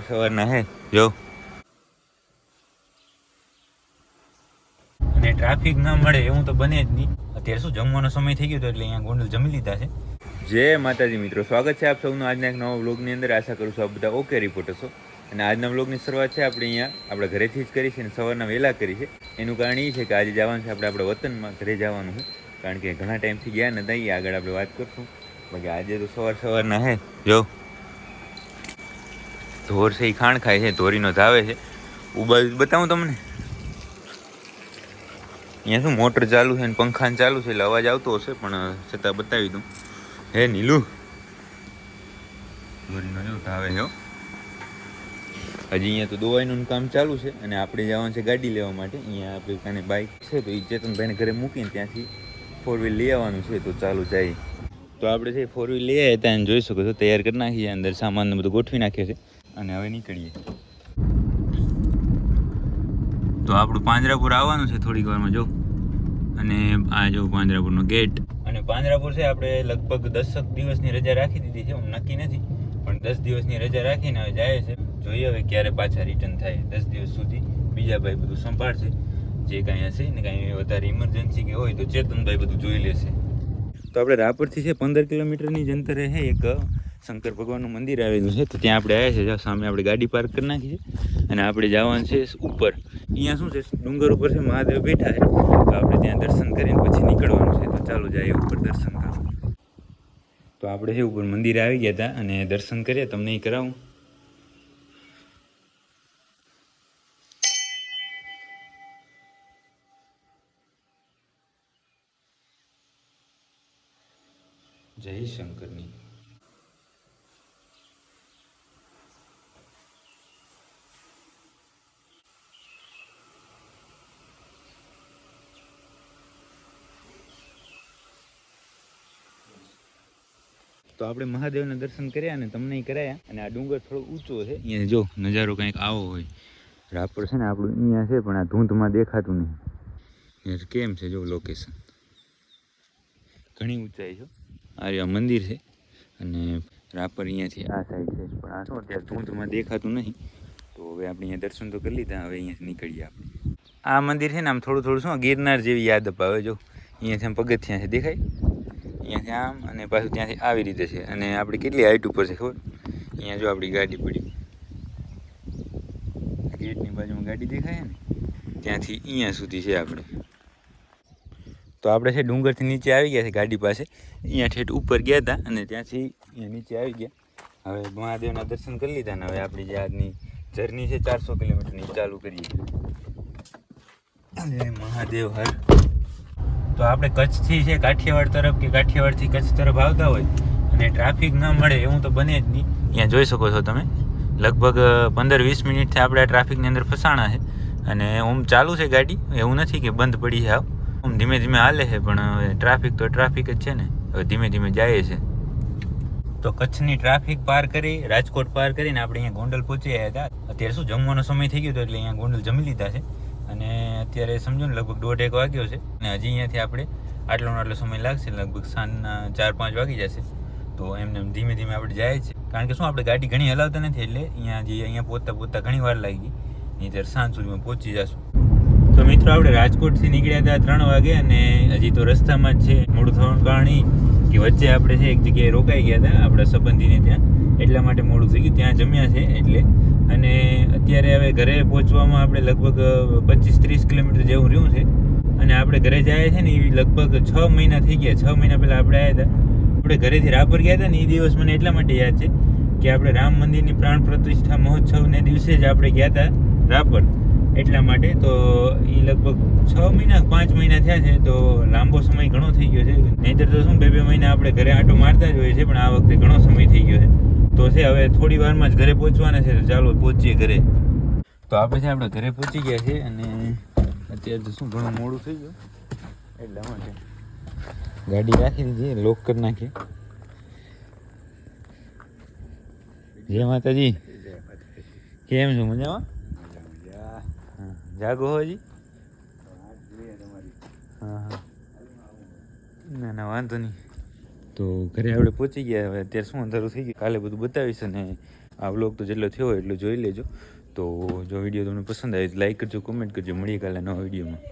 સવારના હે. જો. અને ટ્રાફિક ના મળે એવું તો બને જ નહીં. અત્યારે શું જમવાનો સમય થઈ ગયો તો એટલે અહીંયા ગોંડલ જમી લીધા છે. જય માતાજી મિત્રો સ્વાગત છે આપ સૌનું આજના એક નવા વ્લોગની અંદર. આશા કરું છું આપ બધા ઓકે રિપોર્ટર છો. અને આજના વ્લોગની શરૂઆત છે આપણે અહીંયા આપણા ઘરેથી જ કરી છે અને સવારના વહેલા કરી છે. એનું કારણ એ છે કે આજે જવાનું છે આપણે આપણા વતનમાં ઘરે જવાનું છે. કારણ કે ઘણા ટાઈમથી ગયા નતા એ આગળ આપણે વાત કરશું. બાકી આજે તો સવાર સવારના હે. જો. ધોર છે એ ખાણ ખાય છે, ધોરીનો ધાવે છે. ઊભા બતાવું તમને. અહીંયા શું મોટર ચાલુ છે ને પંખા ચાલુ છે, એટલે અવાજ આવતો હશે, પણ છતાં બતાવી દઉં. હે, નીલું? ધોરીનો જો ધાવે છે. હજી અહીંયા તો દોવાઈનું કામ ચાલુ છે, અને આપણે જવાનું છે ગાડી લેવા માટે. અહીંયા આપણે કાને બાઇક છે, તો એ ચેતનભાઈને ઘરે મૂકીને ત્યાંથી ફોર વ્હીલ લઈ આવવાનું છે, તો ચાલુ જાય. તો આપણે છે ફોર વ્હીલ લઈ આવ્યા ત્યાં જોઈ શકો છો, તૈયાર કરી નાખીએ, અંદર સામાન બધું ગોઠવી નાખ્યો છે. અને હવે નીકળીએ. તો આપણું પાંજરાપુર આવવાનું છે થોડીક વારમાં જો. અને આ જો પાંજરાપુરનો ગેટ. અને પાંજરાપુર છે આપણે લગભગ દસક દિવસની રજા રાખી દીધી છે હું નક્કી નથી. પણ દસ દિવસની રજા રાખીને હવે જાય છે. જોઈએ હવે ક્યારે પાછા રિટર્ન થાય દસ દિવસ સુધી. બીજા ભાઈ બધું સંભાળશે. જે કાંઈ હશે ને કાંઈ વધારે ઇમરજન્સી કે હોય તો ચેતનભાઈ બધું જોઈ લેશે. તો આપણે રાપરથી છે પંદર કિલોમીટરની જ અંતરે છે એક શંકર ભગવાનનું મંદિર આવેલું છે, તો ત્યાં આપણે આવ્યા છે સામે આપણે ગાડી પાર્ક કરી નાખી છે અને આપણે જવાનું છે ઉપર. અહીંયા શું છે? ડુંગર ઉપર છે, મહાદેવ બેઠા છે. તો આપણે ત્યાં દર્શન કરીને પછી નીકળવાનું છે. તો ચાલો જઈએ ઉપર દર્શન કરવા. તો આપણે છે, ઉપર મંદિરે આવી ગયા હતા અને દર્શન કરીએ. તમને એ કરાવું. જય શંકરની. તો આપણે મહાદેવના દર્શન કર્યા અને તમને કરાયા. અને આ ડુંગર થોડો ઊંચો છે. અહીંયા જો નજારો કંઈક આવો હોય. રાપર છે ને આપણું અહીંયા છે પણ આ ધૂંધમાં દેખાતું નહીં. અહીંયા કેમ છે? જો લોકેશન ઘણી ઊંચાઈ છે. આ રહ્યા મંદિર છે. અને રાપર અહીંયાથી આ સાઈડ છે. પણ આ શું અત્યારે ધૂંધમાં દેખાતું નહીં? તો હવે આપણે અહીંયા દર્શન તો કરી લીધા હવે અહીંયાથી નીકળીએ આપણે. આ મંદિર છે ને આમ થોડું થોડું શું ગિરનાર જેવી યાદ અપાવે. જો અહીંયાથી આમ પગથિયાં છે દેખાય? અહીંયાથી આમ અને પાછું ત્યાંથી આવી રીતે છે. અને આપણે કેટલી હાઈટ ઉપર છે ખબર? અહીંયા જો આપણી ગાડી પડી. ગેટની બાજુમાં ગાડી દેખાય ને? ત્યાંથી અહીંયા સુધી છે આપણે. તો આપણે છે ડુંગરથી નીચે આવી ગયા છે ગાડી પાસે. અહીંયા ઠેઠ ઉપર ગયા હતા અને ત્યાંથી અહીંયા નીચે આવી ગયા. હવે મહાદેવના દર્શન કરી લીધા ને હવે આપણી જે આજની જર્ની છે ચારસો કિલોમીટરની ચાલુ કરીએ. મહાદેવ હર તો આપણે કચ્છથી છે કાઠિયાવાડ તરફ કે કાઠિયાવાડથી કચ્છ તરફ આવતા હોય અને ટ્રાફિક ન મળે એવું તો બને જ નહીં. અહીંયા જોઈ શકો છો તમે. લગભગ પંદર વીસ મિનિટથી આપણે આ ટ્રાફિકની અંદર ફસાણા છે. અને ઓમ ચાલુ છે ગાડી. એવું નથી કે બંધ પડી છે આવ. આમ ધીમે ધીમે હાલે છે પણ હવે ટ્રાફિક તો ટ્રાફિક જ છે ને. હવે ધીમે ધીમે જાય છે. તો કચ્છની ટ્રાફિક પાર કરી રાજકોટ પાર કરીને આપણે અહીંયા ગોંડલ પહોંચી ગયા હતા. અત્યારે શું જમવાનો સમય થઈ ગયો હતો એટલે અહીંયા ગોંડલ જમી લીધા છે. અને અત્યારે સમજો ને, લગભગ દોઢ એક વાગ્યો છે. અને હજી અહીંયાથી આપણે આટલો આટલો સમય લાગશે, લગભગ સાંજના ચાર પાંચ વાગી જશે. તો એમને એમ ધીમે ધીમે આપણે જાય છે. કારણ કે શું, આપણે ગાડી ઘણી હલાવતા નથી, એટલે અહીંયા જે અહીંયા પહોંચતા પહોંચતા ઘણી વાર લાગી. નહીંતર સાંજ સુધીમાં પહોંચી જશું. તો મિત્રો, આપણે રાજકોટથી નીકળ્યા હતા ત્રણ વાગે અને હજી તો રસ્તામાં જ છે. મોડું થવાનું કારણ કે વચ્ચે આપણે છે એક જગ્યાએ રોકાઈ ગયા હતા, આપણા સંબંધીને ત્યાં. એટલા માટે મોડું થઈ ગયું, ત્યાં જમ્યા છે એટલે. અને અત્યારે હવે ઘરે પહોંચવામાં આપણે લગભગ પચીસ ત્રીસ કિલોમીટર જેવું રહ્યું છે. અને આપણે ઘરે જાય છે ને એ લગભગ છ મહિના થઈ ગયા, છ મહિના પહેલાં આપણે આવ્યા હતા. આપણે ઘરેથી રાપર ગયા હતા ને એ દિવસ મને એટલા માટે યાદ છે કે આપણે રામ મંદિરની પ્રાણ પ્રતિષ્ઠા મહોત્સવને દિવસે જ આપણે ગયા હતા રાપર. એટલા માટે તો એ લગભગ છ મહિના, પાંચ મહિના થયા છે, તો લાંબો સમય ઘણો થઈ ગયો છે. નહીંતર તો શું, બે બે મહિના આપણે ઘરે આટો મારતા જ હોઈએ છીએ, પણ આ વખતે ઘણો સમય થઈ ગયો છે. તો છે, હવે થોડી વારમાં જ ઘરે પહોંચવાના છે, તો ચાલો પહોંચીએ ઘરે. તો આપણે છે આપણે ઘરે પહોંચી ગયા છે, અને અત્યારે તો શું, ઘણું મોડું થઈ ગયું. એટલા માટે ગાડી રાખી દીધી લોક કરી નાખી જય માતાજી. કેમ છો, મજામાં? જાગો હજી? હા હા. ના ના વાંધો નહીં. તો ઘરે આપણે પહોંચી ગયા હવે અત્યારે શું અંધારું થઈ ગયું? કાલે બધું બતાવીશ અને આ વ્લોગ તો જેટલો થયો હોય એટલો જોઈ લેજો. તો જો વીડિયો તમને પસંદ આવે તો લાઈક કરજો કમેન્ટ કરજો. મળીએ કાલે નવા વિડીયોમાં